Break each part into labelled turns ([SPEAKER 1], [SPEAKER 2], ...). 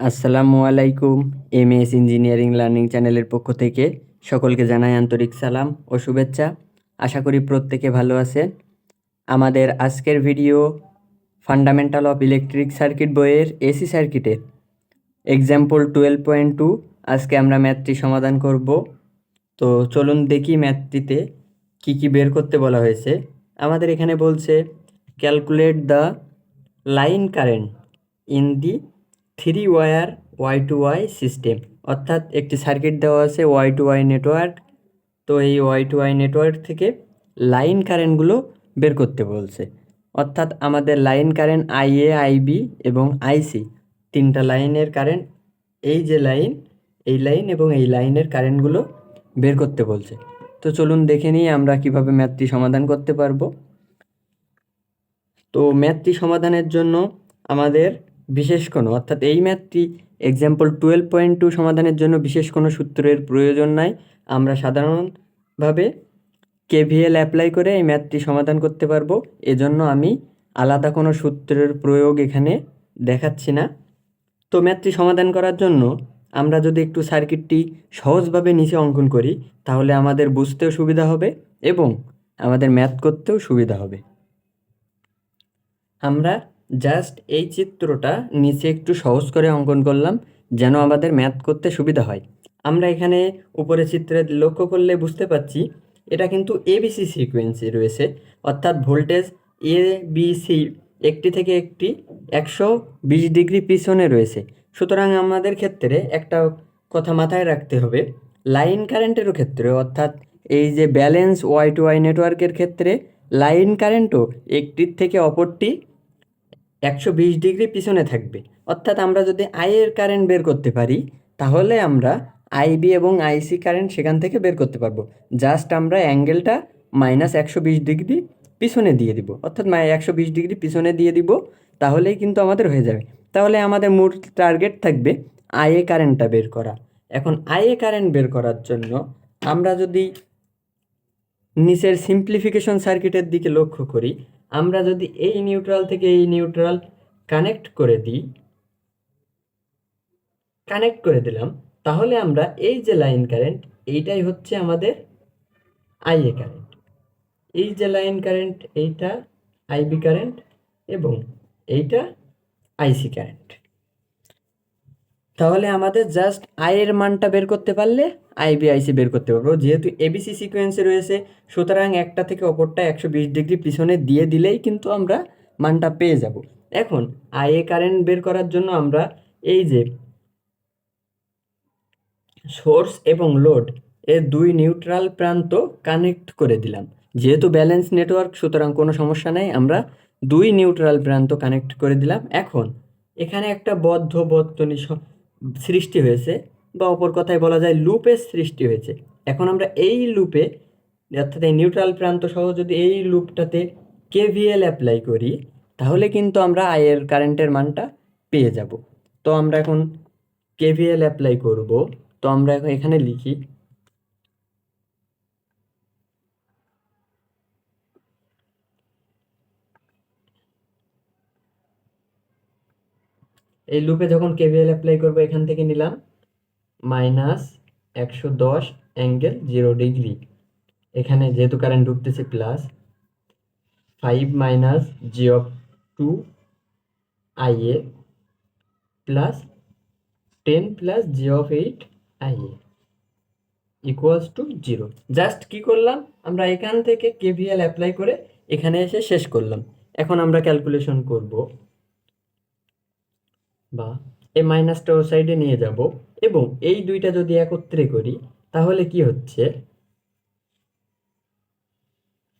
[SPEAKER 1] আসসালামু আলাইকুম M S engineering learning চ্যানেলের পক্ষ থেকে সকলকে জানাই আন্তরিক সালাম ও শুভেচ্ছা। আশা করি প্রত্যেকে ভালো আছেন। আমাদের আজকের video fundamental of electric circuit বইয়ের এসি সার্কিটের এক্সাম্পল টুয়েলভ পয়েন্ট টু আজকে আমরা ম্যাথটি সমাধান করব। তো চলুন দেখি ম্যাথটিতে কি কি বের করতে বলা হয়েছে। আমাদের এখানে বলছে calculate the line current in the three wire Y to Y system. অর্থাৎ একটি সার্কিট দেওয়া আছে ওয়াই টু ওয়াই নেটওয়ার্ক। তো এই ওয়াই টু ওয়াই নেটওয়ার্ক থেকে লাইন কারেন্টগুলো বের করতে বলছে। অর্থাৎ আমাদের লাইন কারেন্ট আইএ, আইবি এবং আইসি তিনটা লাইনের কারেন্ট। এই যে লাইন, এই লাইন এবং এই লাইনের কারেন্টগুলো বের করতে বলছে। তো চলুন দেখে নিই আমরা কীভাবে ম্যাথটি সমাধান করতে পারব। তো ম্যাথটি সমাধানের জন্য আমাদের বিশেষ কোনো, অর্থাৎ এই ম্যাথটি এক্সাম্পল টুয়েলভ পয়েন্ট টু সমাধানের জন্য বিশেষ কোনো সূত্রের প্রয়োজন নাই। আমরা সাধারণভাবে কেভিএল অ্যাপ্লাই করে এই ম্যাথটি সমাধান করতে পারব। এজন্য আমি আলাদা কোনো সূত্রের প্রয়োগ এখানে দেখাচ্ছি না। তো ম্যাথটি সমাধান করার জন্য আমরা যদি একটু সার্কিটটি সহজভাবে নিচে অঙ্কন করি, তাহলে আমাদের বুঝতেও সুবিধা হবে এবং আমাদের ম্যাথ করতেও সুবিধা হবে। আমরা জাস্ট এই চিত্রটা নিচে একটু সহজ করে অঙ্কন করলাম, যেন আমাদের ম্যাথ করতে সুবিধা হয়। আমরা এখানে উপরে চিত্রে লক্ষ্য করলে বুঝতে পারছি, এটা কিন্তু এবিসি সিকোয়েন্সে রয়েছে, অর্থাৎ ভোল্টেজ এ বি সি একটি থেকে একটি একশো বিশ ডিগ্রি পিছনে রয়েছে। সুতরাং আমাদের ক্ষেত্রে একটা কথা মাথায় রাখতে হবে, লাইন কারেন্টেরও ক্ষেত্রে, অর্থাৎ এই যে ব্যালেন্স ওয়াই টু ওয়াই নেটওয়ার্কের ক্ষেত্রে, লাইন কারেন্টও একটির থেকে অপরটি একশো বিশ ডিগ্রি পিছনে থাকবে। অর্থাৎ আমরা যদি আইয়ের কারেন্ট বের করতে পারি, তাহলে আমরা আইবি এবং আইসি কারেন্ট সেখান থেকে বের করতে পারব। জাস্ট আমরা অ্যাঙ্গেলটা মাইনাস একশো বিশ ডিগ্রি পিছনে দিয়ে দিব। অর্থাৎ একশো বিশ ডিগ্রি পিছনে দিয়ে দিব, তাহলেই কিন্তু আমাদের হয়ে যাবে। তাহলে আমাদের মূল টার্গেট থাকবে আইএ কারেন্টটা বের করা। এখন আইএ কারেন্ট বের করার জন্য আমরা যদি নিচের সিম্পলিফিকেশন সার্কিটের দিকে লক্ষ্য করি আমরা যদি এই নিউট্রাল থেকে এই নিউট্রাল কানেক্ট করে দিই কানেক্ট করে দিলাম, তাহলে আমরা এই যে লাইন কারেন্ট এইটাই হচ্ছে আমাদের আইএ কারেন্ট এই যে লাইন কারেন্ট এইটা আইবি কারেন্ট এবং এইটা আইসি কারেন্ট তাহলে আমাদের জাস্ট আয়ের মানটা বের করতে পারলে আইবিআইসি বের করতে পারব। যেহেতু এবিসি সিকোয়েন্সে রয়েছে, সুতরাং একটা থেকে অপরটা একশো বিশ ডিগ্রি পিছনে দিয়ে দিলেই কিন্তু আমরা মানটা পেয়ে যাব। এখন আইএ কারেন্ট বের করার জন্য আমরা এই যে সোর্স এবং লোড এর দুই নিউট্রাল প্রান্ত কানেক্ট করে দিলাম। যেহেতু ব্যালেন্স নেটওয়ার্ক সুতরাং কোনো সমস্যা নেই, আমরা দুই নিউট্রাল প্রান্ত কানেক্ট করে দিলাম। এখন এখানে একটা বদ্ধ বর্তনী সৃষ্টি হয়েছে বা অপর কথায় বলা যায় লুপের সৃষ্টি হয়েছে। এখন আমরা এই লুপে, অর্থাৎ এই নিউট্রাল প্রান্ত সহ যদি এই লুপটাতে কেভিএল অ্যাপ্লাই করি, তাহলে কিন্তু আমরা আয়ের কারেন্টের মানটা পেয়ে যাব। তো আমরা এখন কেভিএল অ্যাপ্লাই করব। তো আমরা এখন এখানে লিখি এই লুপে যখন কেভিএল অ্যাপ্লাই করব, এখান থেকে নিলাম মাইনাস একশো দশ অ্যাঙ্গেল জিরো ডিগ্রি এখানে যেহেতু কারেন্ট ঢুকতেছে plus five minus J of two IA plus ten plus J of eight IA equals to zero just কি করলাম? আমরা এখান থেকে কেভিএল অ্যাপ্লাই করে এখানে এসে শেষ করলাম। এখন আমরা ক্যালকুলেশন করব। বা এই মাইনাসটা ও সাইডে নিয়ে যাব এবং এই দুইটা যদি একত্রে করি, তাহলে কি হচ্ছে?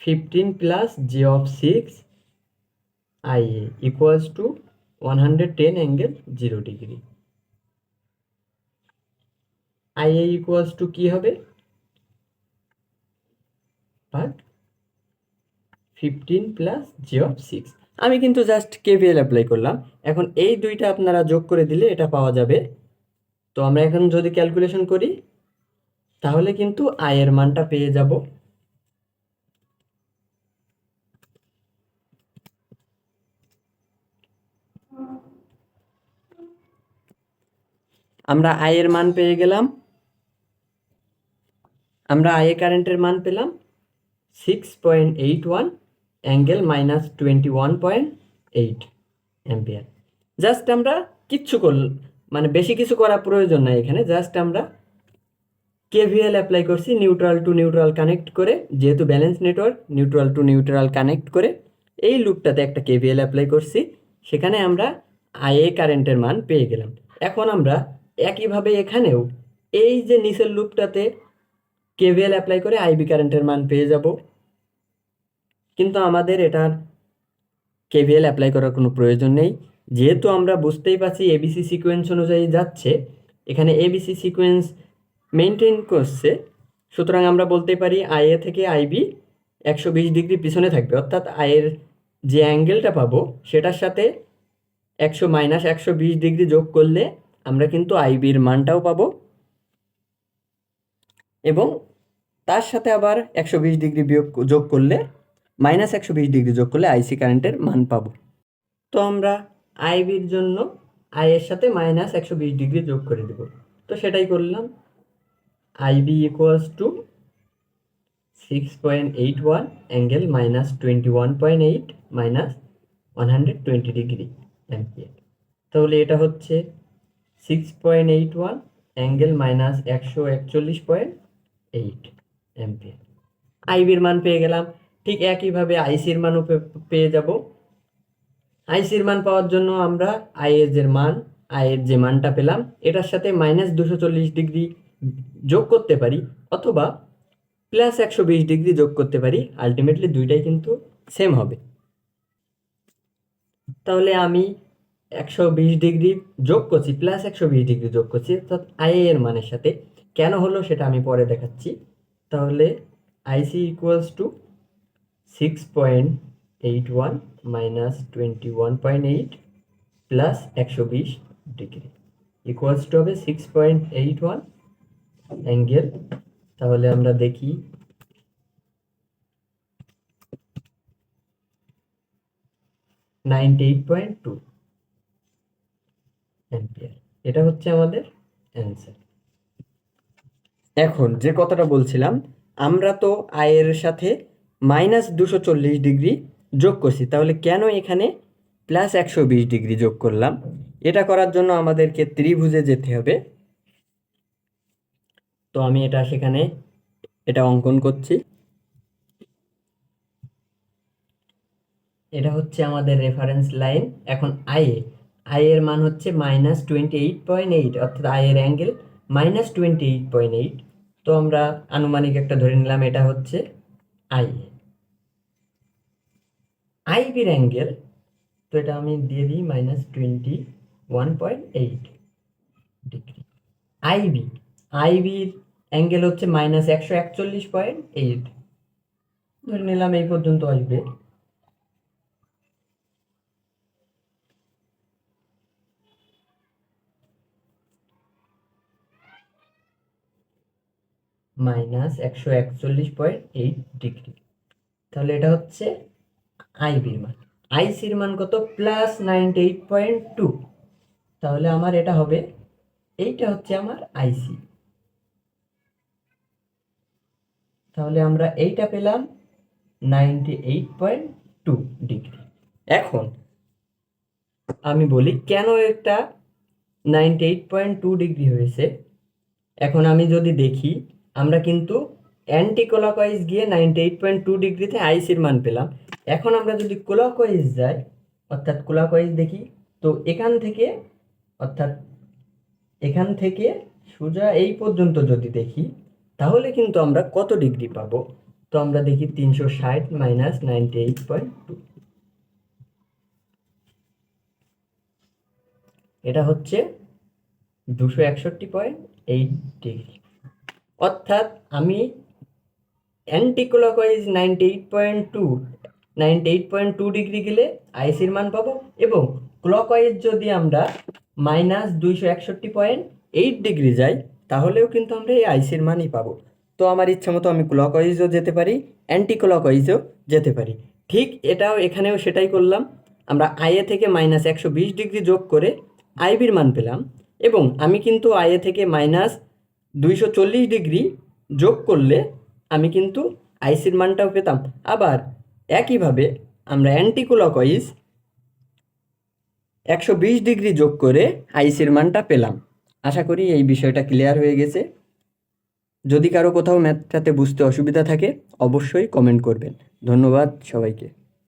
[SPEAKER 1] Fifteen plus J of six I A equals to one hundred ten angle zero degree I A equals to কি হবে? Fifteen plus J of six আমি কিন্তু জাস্ট কেভিএল অ্যাপ্লাই করলাম। এখন এই দুইটা আপনারা যোগ করে দিলে এটা পাওয়া যাবে। তো আমরা এখন যদি ক্যালকুলেশন করি, তাহলে কিন্তু আয়ের মানটা পেয়ে যাব। আমরা আয়ের মান পেয়ে গেলাম। আমরা আয়ে কারেন্টের মান পেলাম। Six point eight one angle minus twenty one point eight ampere just আমরা কিচ্ছু করল মানে বেশি কিছু করা প্রয়োজন নাই এখানে জাস্ট আমরা কেভিএল অ্যাপ্লাই করছি নিউট্রাল টু নিউট্রাল কানেক্ট করে, যেহেতু balance network neutral to neutral connect করে, এই লুপটাতে একটা কেভিএল অ্যাপ্লাই করছি, সেখানে আমরা আইএ কারেন্টের মান পেয়ে গেলাম। এখন আমরা একইভাবে এখানেও এই যে নিচের লুপটাতে কেভিএল অ্যাপ্লাই করে আইবি কারেন্টের মান পেয়ে যাব। কিন্তু আমাদের এটার কেভিএল অ্যাপ্লাই করার কোনো প্রয়োজন নেই। যেহেতু আমরা বুঝতেই পারছি এবিসি সিকোয়েন্স অনুযায়ী যাচ্ছে, এখানে এবিসি সিকোয়েন্স মেনটেন করছে, সুতরাং আমরা বলতে পারি আইএ থেকে আইবি একশো বিশ ডিগ্রি পিছনে থাকবে। অর্থাৎ আয়ের যে অ্যাঙ্গেলটা পাবো, সেটার সাথে একশো মাইনাস একশো বিশ ডিগ্রি যোগ করলে আমরা কিন্তু আইবির মানটাও পাবো। এবং তার সাথে আবার একশো বিশ ডিগ্রি বিয়োগ যোগ করলে মাইনাস একশো বিশ ডিগ্রি যোগ করলে আইসি কারেন্টের মান পাবো। তো আমরা আইবির জন্য আইয়ের সাথে মাইনাস একশো বিশ ডিগ্রি যোগ করে দেব। তো সেটাই করলাম। IB equals to six point eight one angle minus twenty one point eight minus one hundred twenty degree ampere তাহলে এটা হচ্ছে six point eight one angle minus একশো একচল্লিশ পয়েন্ট এইট অ্যাম্পিয়ার আইবির মান পেয়ে গেলাম। ঠিক একইভাবে আইসির মানও পেয়ে যাব। আইসির মান পাওয়ার জন্য আমরা আইএর যে মান আয়ের যে মানটা পেলাম, এটার সাথে মাইনাস দুশো চল্লিশ ডিগ্রি যোগ করতে পারি অথবা প্লাস একশো বিশ ডিগ্রি যোগ করতে পারি, আলটিমেটলি দুইটাই কিন্তু সেম হবে। তাহলে আমি একশো বিশ ডিগ্রি যোগ করছি, প্লাস একশো বিশ ডিগ্রি যোগ করছি, অর্থাৎ আই এর মানের সাথে। কেন হলো সেটা আমি পরে দেখাচ্ছি। তাহলে IC equals to six point eight one minus twenty one point eight plus একশো বিশ ডিগ্রি ইকুয়ালস টু হবে six point eight one angle তাহলে আমরা দেখি ninety eight point two ampere এটা হচ্ছে আমাদের অ্যান্সার এখন যে কথাটা বলছিলাম, আমরা তো আয়ের সাথে মাইনাস দুশো চল্লিশ ডিগ্রি যোগ করছি, তাহলে কেন এখানে প্লাস একশো বিশ ডিগ্রি যোগ করলাম? এটা করার জন্য আমাদেরকে ত্রিভুজে যেতে হবে। তো আমি এটা সেখানে, এটা অঙ্কন করছি। এটা হচ্ছে আমাদের রেফারেন্স লাইন এখন আইএ আইয়ের মান হচ্ছে minus twenty eight point eight অর্থাৎ আইয়ের angle minus twenty eight point eight তো আমরা আনুমানিক একটা ধরে নিলাম, এটা হচ্ছে আইএ আইবির অ্যাঙ্গেল তো এটা আমি দিয়ে দিই minus twenty one point eight degree IB আইবির angle হচ্ছে মাইনাস একশো একচল্লিশ পয়েন্ট এইট ধরে নিলাম এই পর্যন্ত আসবে। মাইনাস একশো একচল্লিশ পয়েন্ট এইট ডিগ্রি তাহলে এটা হচ্ছে আইবির মান আইসির মান কত? Plus ninety eight point two. তাহলে আমার এটা হবে, এইটা হচ্ছে আমার আইসি। তাহলে আমরা এইটা পেলাম ninety eight point two degree. এখন আমি বলি, কেন এটা ninety eight point two degree হয়েছে? এখন আমি যদি দেখি, আমরা কিন্তু অ্যান্টি ক্লকওয়াইজ গিয়ে নাইনটি এইট পয়েন্ট টু ডিগ্রিতে আইসির মান পেলাম। এখন আমরা যদি ক্লকওয়াইজ যাই, অর্থাৎ ক্লকওয়াইজ দেখি, তো এখান থেকে, অর্থাৎ এখান থেকে সোজা এই পর্যন্ত যদি দেখি, তাহলে কিন্তু আমরা কত ডিগ্রি পাবো? তো আমরা দেখি তিনশো ষাট minus ninety eight point two এটা হচ্ছে দুশো একষট্টি পয়েন্ট এইট ডিগ্রি। অর্থাৎ আমি anti clockwise ninety eight point two ninety eight point two degree গেলে আইসির মান পাবো এবং ক্লকওয়াইজ যদি আমরা মাইনাস দুইশো একষট্টি পয়েন্ট এইট ডিগ্রি যাই, তাহলেও কিন্তু আমরা এই আইসির মানই পাবো। তো আমার ইচ্ছা মতো আমি ক্লকওয়াইজও যেতে পারি অ্যান্টি ক্লকওয়াইজও যেতে পারি। ঠিক এটাও এখানেও সেটাই করলাম। আমরা আইএ থেকে মাইনাস একশো বিশ ডিগ্রি যোগ করে আইবির মান পেলাম এবং আমি কিন্তু আয়ে থেকে মাইনাস দুইশো চল্লিশ ডিগ্রি যোগ করলে আমি কিন্তু আইসির মানটাও পেতাম। আবার একইভাবে আমরা অ্যান্টিক্লকওয়াইজ একশো বিশ ডিগ্রি যোগ করে আইসির মানটা পেলাম। আশা করি এই বিষয়টা ক্লিয়ার হয়ে গেছে। যদি কারও কোথাও ম্যাথটাতে বুঝতে অসুবিধা থাকে, অবশ্যই কমেন্ট করবেন। ধন্যবাদ সবাইকে।